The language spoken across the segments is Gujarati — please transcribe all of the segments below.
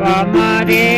Ave Maria.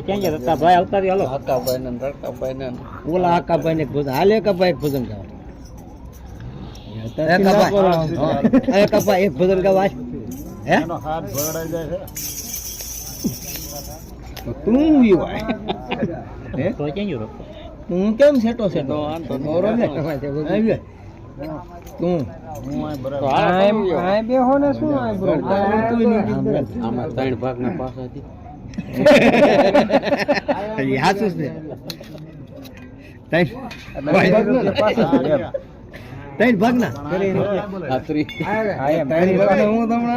રત્તાભાઈ ક્યાં ગયા? આવતા રહ્યો ને ને. ઓલા આકાભાઈ ને ભોજન હાલ એક એક ભોજન ગાવ એક અપાય એક ભોજન ગાવ હે? હાથ ભરડાઈ જાય છે. તું ઉયો હે? તો ક્યાં ગયો તું કેમ સેટો સેટો? નોરો ને? આવી તું. હું આ બરાબર. આય બેહો ને શું આય બ્રો? આમાં ત્રણ ભાગના પાસાથી હાચું છે. ત્રણ ભાગના? ખાતરી. હું તમને